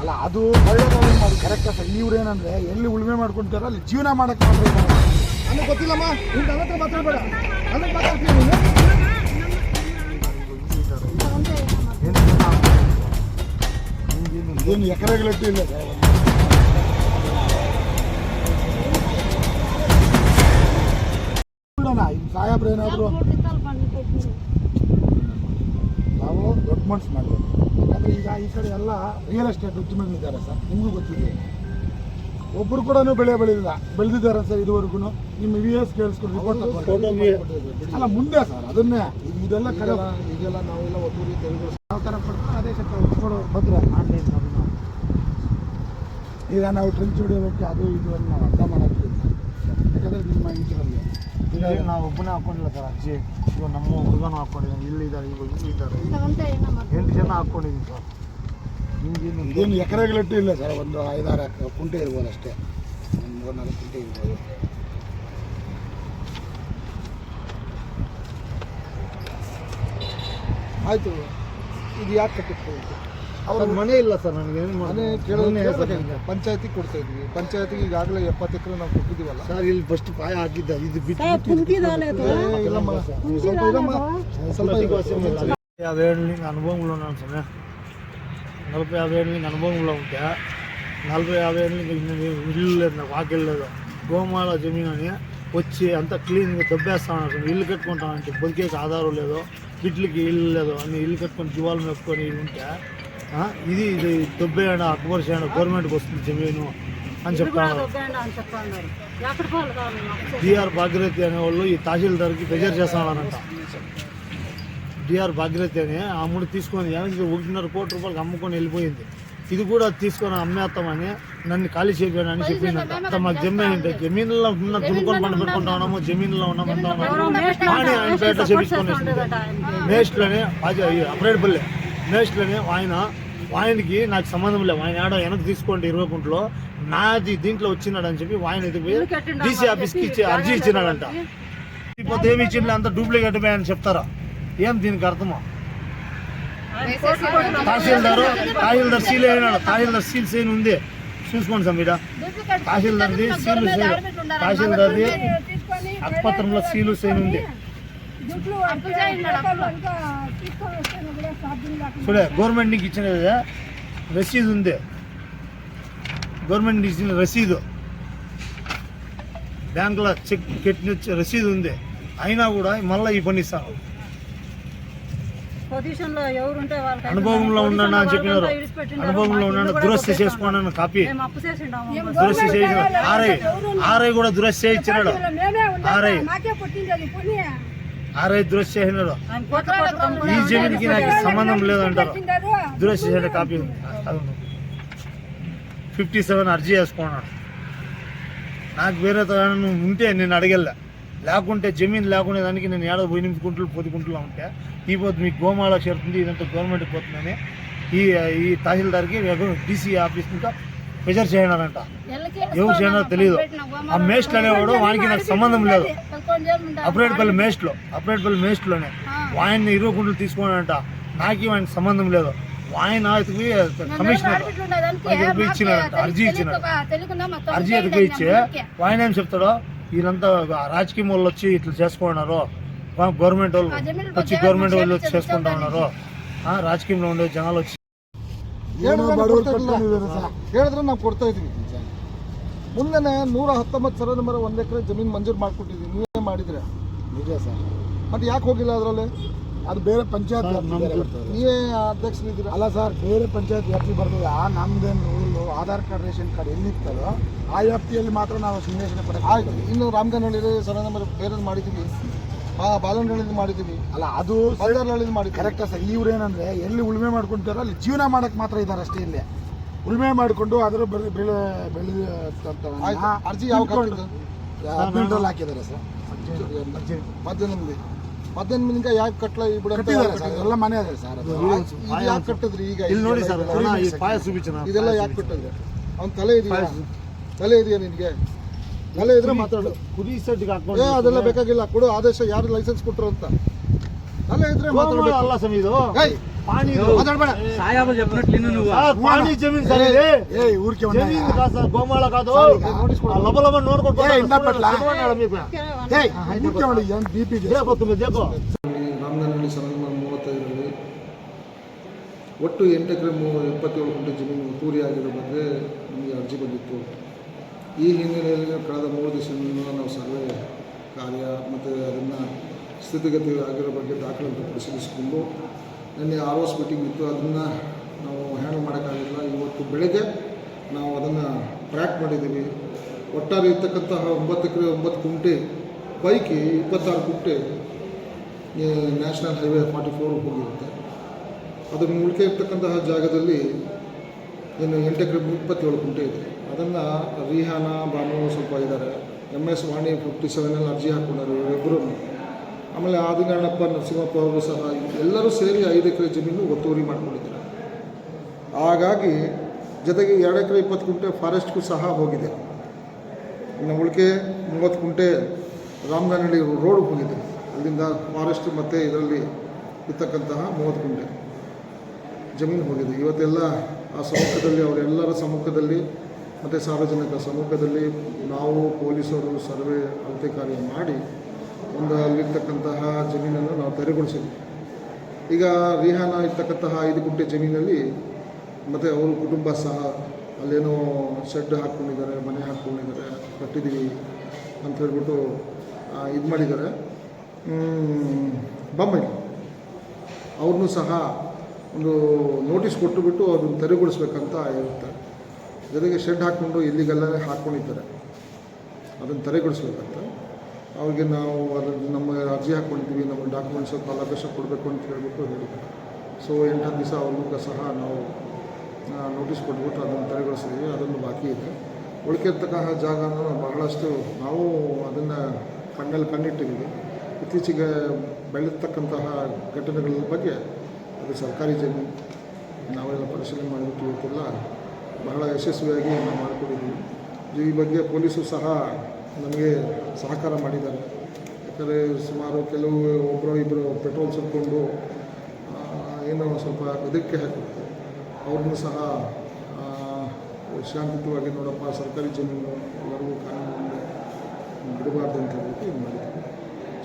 ಅಲ್ಲ, ಅದು ಮಾಡಿ. Correct sir. ಇವ್ರೇನಂದ್ರೆ ಎಲ್ಲಿ ಉಳುಮೆ ಮಾಡ್ಕೊಂತಾರ ಅಲ್ಲಿ ಜೀವನ ಮಾಡಕ್ ಇದ್ದಾರೆ. ನನಗೆ ಗೊತ್ತಿಲ್ಲಮ್ಮ. ನಿಮ್ದು ನನ್ನ ಹತ್ರ ಮಾತಾಡ್ಬೇಡ ನನಗೆ ಮಾತಾಡ್ತೀನಿ ನೀನು ಏನು ಎಕರೆಗಳಟ್ಟು ಇಲ್ಲ? ಸರ್ ಸಾಹೇಬ್ರು ಏನಾದ್ರು ನಾವು ಮಾಡಿದೆ ಯಾಕಂದರೆ ಈಗ ಈ ಕಡೆ ಎಲ್ಲ ರಿಯಲ್ ಎಸ್ಟೇಟ್ ಉದ್ಯಮಿಗಳಿದ್ದಾರೆ ಸರ್. ನಿಮಗೂ ಗೊತ್ತಿದೆ. ಒಬ್ಬರು ಕೂಡ ಬೆಳೆ ಬೆಳೆದಿಲ್ಲ. ಬೆಳೆದಿದ್ದಾರೆ ಸರ್ ಇದುವರೆಗೂ ನಿಮ್ಮ ವಿ ಎಸ್ ಕೇಳಿಸ್ಕೊಂಡು ರಿಪೋರ್ಟ್ ಅಲ್ಲ ಮುಂದೆ ಸರ್ ಅದನ್ನೇ. ಇದೆಲ್ಲ ಕಡೆ ಇದೆಲ್ಲ ನಾವೆಲ್ಲ ಒತ್ತುವರಿ ತೆಗೆದು ಯಾವ ಥರ ಕೊಡ್ತಾರೆ ಅದೇ ಸರ್ ಕೊಡೋ ಭದ್ರ ಆನ್ಲೈನ್ ಈಗ ನಾವು ಟ್ರೆಂಚ್ ಹೊಡಿಯೋದಕ್ಕೆ ಅದು ಇದು ಅಂತ ನಾವು ಅರ್ಥ ಮಾಡೋಕ್ಕಿಲ್ಲ ಯಾಕಂದರೆ ನಿಮ್ಮ ಇದರಲ್ಲಿ ಈಗ ನಾವು ಒಬ್ಬನೇ ಹಾಕೊಂಡಿಲ್ಲ ಸರ್ ಅಜ್ಜಿ. ಈಗ ನಮ್ಮ ಹುಡುಗನೂ ಹಾಕೊಂಡಿದ್ದೀನಿ ಇಲ್ಲಿದ್ದಾರೆ ಈಗ ಇಲ್ಲಿದ್ದಾರೆ ಎಂಟು ಜನ ಹಾಕೊಂಡಿದ್ದೀನಿ ಸರ್. ನಿಮ್ಗೇನು ಇದೇನು ಎಕರೆಗಳಿಟ್ಟು ಇಲ್ಲ ಸರ್, ಒಂದು ಐದಾರು ಎಕರೆ ಕುಂಟೆ ಇರ್ಬೋದು ಅಷ್ಟೇ. ಒಂದು ಮೂರು ನಾಲ್ಕು ಕುಂಟೆ ಇರ್ಬೋದು. ಆಯಿತು, ಇದು ಯಾಕೆ ಕಟ್ಟಿತ್ತು? ಅವ್ರ ಮನೆ ಇಲ್ಲ ಸರ್ ನನಗೆ ಏನು ಮನೆ ಕೇಳೋದು ಪಂಚಾಯತಿಗೆ ಕೊಡ್ತಾ ಇದ್ವಿ ಪಂಚಾಯತಿಗೆ ಈಗಾಗಲೇ ಎಪ್ಪತ್ತು ಎಕರೆ ನಾವು ಕೊಟ್ಟಿದ್ದೀವಲ್ಲ ಸರ್ ಇಲ್ಲಿ ಫಸ್ಟ್ ಪಾಯ ಹಾಕಿದ್ದ ಇದು ಬಿಟ್ಟು ಇಲ್ಲಮ್ಮ ಸ್ವಲ್ಪ ಇರಮ್ಮ ಸ್ವಲ್ಪ ಈಗ యాభై ఏళ్ళ నుంచి అనుభవంలో ఉన్నాను సమయ నలభై యాభై ఏళ్ళ నుంచి అనుభవంలో ఉంటే నలభై యాభై ఏళ్ళ నుంచి నేను ఇల్లు లేదు నాకు వాకిల్ లేదు గోమాల జమీన్ అని వచ్చి అంతా క్లీన్గా దెబ్బేస్తా ఉన్నారు ఇల్లు కట్టుకుంటామంటే బతికేకి ఆధారం లేదు బిడ్లకి ఇల్లు లేదు అన్ని ఇల్లు కట్టుకొని జీవాలు మెప్పుకొని ఇది ఉంటే ఆ, ఇది ఇది దొబ్బేయండి అక్బర్ చేయండి గవర్నమెంట్కి వస్తుంది జమీను అని చెప్తాను డిఆర్ భాగీరథి అనే వాళ్ళు ఈ తహసీల్దార్కి ప్రెజర్ చేస్తున్నారంట డిఆర్ భాగీరథి అని ఆ మూడు తీసుకొని ఒకటిన్నర కోటి రూపాయలకి అమ్ముకొని వెళ్ళిపోయింది. ఇది కూడా తీసుకొని అమ్మేస్తామని నన్ను ఖాళీ చేయబోయాను అని చెప్పిందంట. జమ్మే అంటే జమీన్లో ఉన్న దున్నుకొని పంట పెట్టుకుంటా ఉన్నాము జమీన్లో ఉన్నామంటా ఉన్నాము కానీ ఆయన పేట చేపించుకొని అప్రేడ్పల్లి మేస్ట్లోనే ఆయన ఆయనకి నాకు సంబంధం లేదు. ఆయన ఆడ వెనక్కి తీసుకోండి ఇరవై గుంటలో నాది దీంట్లో వచ్చినాడు అని చెప్పి ఆయన ఇది డీసీ ఆఫీస్కి ఇచ్చి అర్జీ ఇచ్చినాడంట. ఇప్పుడు ఏమి ఇచ్చిండ్లే అంత డూప్లికేట్ అని చెప్తారా? ఏం దీనికి అర్థమా? తహసీల్దారు తహసీల్దార్ సీల్ అయినాడు. తహసీల్దార్ సీల్ సైన్ ఉంది. చూసుకోండి సమీడ తహసీల్దార్ది సీలు సైన్ తహసీల్దార్ది అక్పత్రంలో సీలు సైన్ ఉంది. చూడే గవర్నమెంట్ నీకు ఇచ్చినది రసీదు ఉంది. గవర్నమెంట్ ఇచ్చిన రసీదు. బ్యాంకులో చెక్ కట్టిన రసీదు ఉంది. అయినా కూడా మళ్ళీ ఈ పని ఇస్తాను. అనుభవంలో ఉన్నాను అని చెప్పినారు. అనుభవంలో ఉన్నాను? దురస్తి చేసుకోండి కాపీ. దురస్తి చేసిన ఆర్ఐ ఆర్ఐ కూడా దురస్తి ఇచ్చినాడు ఆర్ఐ. ఆర్ఐ కోట్ల కంపెనీ ఈ జమీన్కి నాకు సంబంధం లేదంటారు. చేసిన కాపీ ఉంది. ఫిఫ్టీ సెవెన్ అర్జీ చేసుకున్నాడు నాకు వేరే తను ఉంటే నేను అడగలే. లేకుంటే జమీన్ లేకునే దానికి నేను ఏడాది ఎనిమిది గుంటలు పది గుంటలు ఉంటే ఈ పొద్దు మీకు గోమాల చేరుతుంది ఇదంతా గవర్నమెంట్ పోతుందని ఈ ఈ తహసీల్దార్కి డీసీ ఆఫీస్ ఇంకా ప్రెజర్ చేయనారంట ఎవరు చేయనో తెలియదు ఆ మేస్ట్లు అనేవాడు వానికి నాకు సంబంధం లేదు. అప్రేట్పల్లి మేస్ట్లో అప్రేట్పల్లి మేస్ట్లోనే వాయిని ఇరవై గుంటలు తీసుకోనంట. నాకు ఆయనకి సంబంధం లేదు. ఆయన కమిషనర్. ఎతికి ఇచ్చినాడంట అర్జీ ఇచ్చినాడు అర్జీ ఎదుగు ఇచ్చి? ఆయన ఏం చెప్తాడో? వీళ్ళంతా రాజకీయం వాళ్ళు వచ్చి ఇట్లా చేసుకున్నారు గవర్నమెంట్ వాళ్ళు వచ్చి గవర్నమెంట్ వాళ్ళు వచ్చి చేసుకుంటా ఉన్నారు. ఆ, రాజకీయంలో ఉండే జనాలు వచ్చి ಹೇಳಿದ್ರೆ ನಾವು ಕೊಡ್ತಾ ಇದೀವಿ ಮುಂದೆನೆ ನೂರ ಹತ್ತೊಂಬತ್ತು ಸಾವಿರದ ನಂಬರ್ ಒಂದು ಎಕರೆ ಜಮೀನು ಮಂಜೂರು ಮಾಡ್ಕೊಟ್ಟಿದ್ದೀವಿ. ನೀವೇ ಮಾಡಿದ್ರೆ. ನಿಜ ಸರ್. ಮತ್ತೆ ಯಾಕೆ ಹೋಗಿಲ್ಲ ಅದರಲ್ಲಿ? ಅದು ಬೇರೆ ಪಂಚಾಯತ್ ನೀವೇ ಅಧ್ಯಕ್ಷರಿದ್ದೀರಾ? ಅಲ್ಲ ಸರ್ ಬೇರೆ ಪಂಚಾಯತ್ ವ್ಯಾಪ್ತಿ ಬರ್ತದೆ. ಆ ನಮ್ದೇನು ಆಧಾರ್ ಕಾರ್ಡ್ ರೇಷನ್ ಕಾರ್ಡ್ ಎಲ್ಲಿರ್ತದೋ ಆ ವ್ಯಾಪ್ತಿಯಲ್ಲಿ ಮಾತ್ರ ನಾವು ಸಿಂಗೇಶನ ಪಡೆದ ಆಯ್ತು. ಇನ್ನು ರಾಮಗನಹಳ್ಳಿ ಸರ್ ನಂಬರ್ ಬೇರೆ ಮಾಡಿದ್ದೀವಿ. ಬಾ ಬಾಲನಹಳ್ಳಿದು ಮಾಡಿದ್ದೀವಿ ಅಲ್ಲ ಅದು ಬಳ್ಳಾರಹಳ್ಳಿದು ಮಾಡಿ ಕರೆಕ್ಟ್ ಸರ್ ಇವ್ರು ಏನಂದ್ರೆ ಎಲ್ಲಿ ಉಳುಮೆ ಮಾಡ್ಕೊಂತಾರೋ ಅಲ್ಲಿ ಜೀವನ ಮಾಡಕ್ ಮಾತ್ರ ಇದ್ದಾರೆ ಅಷ್ಟೇ ಇಲ್ಲಿ. ಉಳುಮೆ ಮಾಡಿಕೊಂಡು ಅದರ ಬೆಳೆ ಬೆಳೆ ಅರ್ಜಿ ಯಾವ ಹದಿನೆಂಟರಲ್ಲಿ ಹಾಕಿದ್ದಾರೆ ಸರ್. ಮಧ್ಯಾಹ್ನದಲ್ಲಿ. ಮಧ್ಯಾಹ್ನದಿಂದ ಯಾಕೆ ಕಟ್ಲ ಎಲ್ಲ ಮನೆ ಅದೇ ಸರ್ ಇದು ಯಾಕೆ ಕಟ್ಟಿದ್ರಿ ಈಗ ಇಲ್ಲಿ ನೋಡಿ ಸರ್ ಈ ಸರ್. ಸುಬಿಚನ ಇದೆಲ್ಲ ಯಾಕೆ ಕಟ್ಟಿದ್ರೆ? ಅವ್ನ ತಲೆ ಇದೆಯಾ? ತಲೆ ಇದೆಯಾ ನಿನಗೆ? ಎಲ್ಲ ಇದ್ರೆ ಮಾತಾಡು. ಕುರಿ ಸೆಟ್ಗೆ ಹಾಕೊಂಡು ಏ ಅದೆಲ್ಲ ಬೇಕಾಗಿಲ್ಲ ಕೊಡು ಆದೇಶ ಯಾರು ಲೈಸೆನ್ಸ್ ಕೊಟ್ಟರು ಅಂತ. ಅಲ್ಲ ಇದ್ರೆ ಮಾತಾಡಬೇಕು. ಅಲ್ಲ ಸ್ವಾಮಿ ಇದು. ಪಾಣಿ ಮಾತಾಡಬೇಡ. ಸಾಯಾಬ ಜಪ್ನಟ್ಲಿ ಪಾಣಿ ಜಮೀನ್ ಸರಿ ಏ ಊರ್ಕೆ ಒಂದು ಜಮೀನ್ ಕಾಸ ಗೋಮಾಳ ಕಾದು ಲಬ ಲಬ ನೋಡ್ಕೊಂಡು ಇಂದ ಪಟ್ಲ ಊರ್ಕೆ ಬಿಪಿ ಒಟ್ಟು ಎಂಟು ಎಕರೆ ಮೂವ ಇಪ್ಪತ್ತೇಳು ಗುಂಟೆ ಜಮೀನು ಪೂರಿ ಆಗಿರೋ ಬಗ್ಗೆ ನಮಗೆ ಅರ್ಜಿ ಬಂದಿತ್ತು. ಈ ಹಿನ್ನೆಲೆಯಲ್ಲಿ ಕಳೆದ ಮೂರು ದಿವಸದಿಂದ ನಾವು ಸರ್ವೆ ಕಾರ್ಯ ಮತ್ತು ಅದನ್ನು ಸ್ಥಿತಿಗತಿ ಆಗಿರೋ ಬಗ್ಗೆ ದಾಖಲೆಯನ್ನು ಪರಿಶೀಲಿಸಿಕೊಂಡು ನಿನ್ನೆ ಆರ್ ಓಸ್ ಮೀಟಿಂಗ್ ಇತ್ತು. ಅದನ್ನು ನಾವು ಹ್ಯಾಂಡಲ್ ಮಾಡೋಕ್ಕಾಗಿಲ್ಲ. ಇವತ್ತು ಬೆಳಗ್ಗೆ ನಾವು ಅದನ್ನು ಟ್ರ್ಯಾಕ್ ಮಾಡಿದ್ದೀವಿ. ಒಟ್ಟಾರೆ ಇರ್ತಕ್ಕಂತಹ ಒಂಬತ್ತು ಎಕರೆ, ಒಂಬತ್ತು ಕುಂಟೆ, ಪೈಕಿ ಇಪ್ಪತ್ತಾರು ಕುಂಟೆ ನ್ಯಾಷನಲ್ ಹೈವೇ ಫಾರ್ಟಿ ಫೋರ್ ಹೋಗಿರುತ್ತೆ. ಅದನ್ನು ಉಳಿಕೆ ಇರ್ತಕ್ಕಂತಹ ಜಾಗದಲ್ಲಿ ಏನು ಎಂಟು ಎಕರೆ, ಇಪ್ಪತ್ತೇಳು ಕುಂಟೆ ಇದೆ. ಅದನ್ನು ರಿಹಾನ ಬಾನು ಸ್ವಲ್ಪ ಇದ್ದಾರೆ ಎಂ ಎಸ್ ವಾಣಿ ಫಿಫ್ಟಿ ಸೆವೆನಲ್ಲಿ ಅರ್ಜಿ ಹಾಕ್ಕೊಂಡರು ಇವರಿಬ್ಬರು ಆಮೇಲೆ ಆದಿನಾಣಪ್ಪ ನರಸಿಂಹಪ್ಪ ಅವರು ಸಹ ಎಲ್ಲರೂ ಸೇರಿ ಐದು ಎಕರೆ ಜಮೀನು ಒತ್ತುವರಿ ಮಾಡಿಕೊಂಡಿದ್ದಾರೆ. ಹಾಗಾಗಿ ಜೊತೆಗೆ ಎರಡು ಎಕರೆ ಇಪ್ಪತ್ತು ಕುಂಟೆ ಫಾರೆಸ್ಟ್ಗೂ ಸಹ ಹೋಗಿದೆ. ಇನ್ನು ಉಳಿಕೆ ಮೂವತ್ತು ಕುಂಟೆ ರಾಮನಹಳ್ಳಿ ರೋಡ್ ಹೋಗಿದೆ. ಅಲ್ಲಿಂದ ಫಾರೆಸ್ಟ್ ಮತ್ತು ಇದರಲ್ಲಿ ಇರ್ತಕ್ಕಂತಹ ಮೂವತ್ತು ಕುಂಟೆ ಜಮೀನು ಹೋಗಿದೆ. ಇವತ್ತೆಲ್ಲ ಆ ಸಮ್ಮುಖದಲ್ಲಿ ಅವರೆಲ್ಲರ ಸಮ್ಮುಖದಲ್ಲಿ ಮತ್ತು ಸಾರ್ವಜನಿಕ ಸಮ್ಮುಖದಲ್ಲಿ ನಾವು ಪೊಲೀಸರು ಸರ್ವೆ ಅಳತೆ ಕಾರ್ಯ ಮಾಡಿ ಒಂದು ಅಲ್ಲಿರ್ತಕ್ಕಂತಹ ಜಮೀನನ್ನು ನಾವು ತೆರವುಗೊಳಿಸಿದ್ವಿ ಈಗ ರಿಹಾನ ಇರ್ತಕ್ಕಂತಹ ಐದು ಗುಂಟೆ ಜಮೀನಲ್ಲಿ ಮತ್ತು ಅವ್ರ ಕುಟುಂಬ ಸಹ ಅಲ್ಲೇನೋ ಶೆಡ್ ಹಾಕ್ಕೊಂಡಿದ್ದಾರೆ, ಮನೆ ಹಾಕ್ಕೊಂಡಿದ್ದಾರೆ, ಕಟ್ಟಿದ್ದೀವಿ ಅಂತ ಹೇಳ್ಬಿಟ್ಟು ಇದು ಮಾಡಿದ್ದಾರೆ. ಬೊಮ್ಮೆ ಅವ್ರನ್ನೂ ಸಹ ಒಂದು ನೋಟಿಸ್ ಕೊಟ್ಟುಬಿಟ್ಟು ಅದನ್ನು ತೆರವುಗೊಳಿಸ್ಬೇಕಂತ ಇರುತ್ತೆ. ಜೊತೆಗೆ ಶೆಡ್ ಹಾಕ್ಕೊಂಡು ಇಲ್ಲಿಗೆಲ್ಲ ಹಾಕ್ಕೊಂಡಿದ್ದಾರೆ ಅದನ್ನು ತಲೆಗೊಳಿಸ್ಬೇಕಂತ ಅವ್ರಿಗೆ ನಾವು ಅದ್ರ ನಮ್ಮ ಅರ್ಜಿ ಹಾಕ್ಕೊಂಡಿದ್ದೀವಿ, ನಮ್ಮ ಡಾಕ್ಯುಮೆಂಟ್ಸ್ ಕಾಲಾಭ್ಯಾಸ ಕೊಡಬೇಕು ಅಂತ ಹೇಳ್ಬಿಟ್ಟು ಹೇಳಿದ್ದಾರೆ. ಸೊ ಎಂಟು ಹತ್ತು ದಿವಸ ಅವ್ರಿಗೂ ಸಹ ನಾವು ನೋಟಿಸ್ ಕೊಟ್ಬಿಟ್ಟು ಅದನ್ನು ತಲೆಗೊಳಿಸಿದ್ವಿ ಅದನ್ನು ಬಾಕಿ ಇದೆ. ಉಳಿಕೆ ಜಾಗ ಬಹಳಷ್ಟು ನಾವು ಅದನ್ನು ಕಣ್ಣಲ್ಲಿ ಕಣ್ಣಿಟ್ಟಿದ್ದೀವಿ. ಇತ್ತೀಚೆಗೆ ಬೆಳೆತಕ್ಕಂತಹ ಘಟನೆಗಳ ಬಗ್ಗೆ ಅದು ಸರ್ಕಾರಿ ಜಮೀನು, ನಾವೆಲ್ಲ ಪರಿಶೀಲನೆ ಮಾಡಿಬಿಟ್ಟು ಇವತ್ತೆಲ್ಲ ಬಹಳ ಯಶಸ್ವಿಯಾಗಿ ನಾವು ಮಾಡಿಕೊಟ್ಟಿದ್ದೀವಿ ಈ ಬಗ್ಗೆ ಪೊಲೀಸರು ಸಹ ನಮಗೆ ಸಹಕಾರ ಮಾಡಿದ್ದಾರೆ. ಯಾಕಂದರೆ ಸುಮಾರು ಕೆಲವು ಒಬ್ಬರು ಇಬ್ಬರು ಪೆಟ್ರೋಲ್ ಸುಟ್ಕೊಂಡು ಏನೋ ಸ್ವಲ್ಪ ಅದಕ್ಕೆ ಹಾಕಿಬಿಟ್ಟು ಅವ್ರನ್ನೂ ಸಹ ಶಾಂತಿಯುತವಾಗಿ ನೋಡಪ್ಪ, ಸರ್ಕಾರಿ ಜಮೀನು ಎಲ್ಲರಿಗೂ ಕಾನೂನು ಬಿಡಬಾರ್ದು ಅಂತ ಹೇಳ್ಬಿಟ್ಟು ಇದು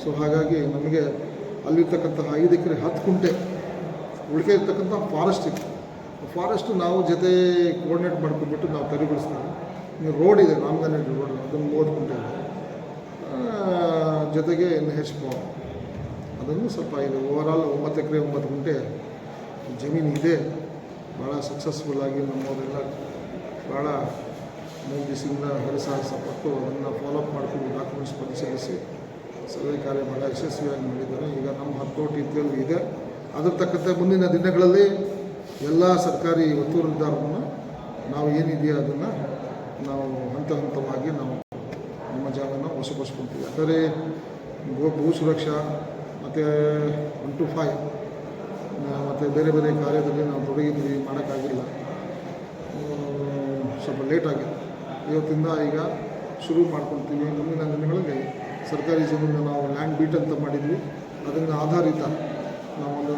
ಸೊ ಹಾಗಾಗಿ ನಮಗೆ ಅಲ್ಲಿರ್ತಕ್ಕಂತಹ ಐದು ಎಕರೆ ಹತ್ತು ಕುಂಟೆ ಉಳಿಕೆ ಇರ್ತಕ್ಕಂಥ ಫಾರೆಸ್ಟ್ ಇದೆ. ಫಾರೆಸ್ಟ್ ನಾವು ಜೊತೆ ಕೋರ್ಡಿನೇಟ್ ಮಾಡ್ಕೊಂಡ್ಬಿಟ್ಟು ನಾವು ತೆರವುಗೊಳಿಸ್ತೀವಿ ಇನ್ನು ರೋಡ್ ಇದೆ ರಾಮಗನಹಳ್ಳಿ ರೋಡ್, ಅದನ್ನು ನೋಡ್ಕೊಂಡು ಜೊತೆಗೆ ಎನ್ ಹೆಚ್ ಪಾವ್ ಅದನ್ನು ಸ್ವಲ್ಪ ಇದು ಓವರಾಲ್ ಒಂಬತ್ತು ಎಕರೆ, ಒಂಬತ್ತು ಗುಂಟೆ ಜಮೀನು ಇದೆ. ಭಾಳ ಸಕ್ಸಸ್ಫುಲ್ಲಾಗಿ ನಮ್ಮವರೆಲ್ಲ ಭಾಳ ಮೂರು ದಿವಸದಿಂದ ಹರಸಾಹಸ ಪಟ್ಟು ಅದನ್ನು ಫಾಲೋಅಪ್ ಮಾಡಿಕೊಂಡು ಡಾಕ್ಯುಮೆಂಟ್ಸ್ ಪರಿಶೀಲಿಸಿ ಸರ್ವೆ ಕಾರ್ಯ ಭಾಳ ಯಶಸ್ವಿಯಾಗಿ ಮಾಡಿದ್ದಾರೆ. ಈಗ ನಮ್ಮ ಹತ್ತೋಟಿ ಕೋಟಿ ಇದೆ. ಅದರ ತಕ್ಕಂತೆ ಮುಂದಿನ ದಿನಗಳಲ್ಲಿ ಎಲ್ಲ ಸರ್ಕಾರಿ ಒತ್ತುವರಿದಾರರನ್ನು ನಾವು ಏನಿದೆಯೋ ಅದನ್ನು ನಾವು ಹಂತ ಹಂತವಾಗಿ ನಾವು ನಮ್ಮ ಜಾಗನ ವಶಪಡಿಸ್ಕೊತೀವಿ. ಯಾಕಂದರೆ ಭೂ ಸುರಕ್ಷಾ ಮತ್ತು ಒನ್ ಟು ಫೈವ್ ಮತ್ತು ಬೇರೆ ಬೇರೆ ಕಾರ್ಯದಲ್ಲಿ ನಾವು ತೊಡಗಿದ್ವಿ ಮಾಡೋಕ್ಕಾಗಿಲ್ಲ. ಸ್ವಲ್ಪ ಲೇಟ್ ಇವತ್ತಿಂದ ಈಗ ಶುರು ಮಾಡ್ಕೊಳ್ತೀವಿ ಮುಂದಿನ ದಿನಗಳಲ್ಲಿ ಸರ್ಕಾರಿ ಜಮೀನು ನಾವು ಲ್ಯಾಂಡ್ ಬೀಟ್ ಅಂತ ಮಾಡಿದ್ವಿ. ಅದನ್ನು ಆಧಾರಿತ ನಾವೊಂದು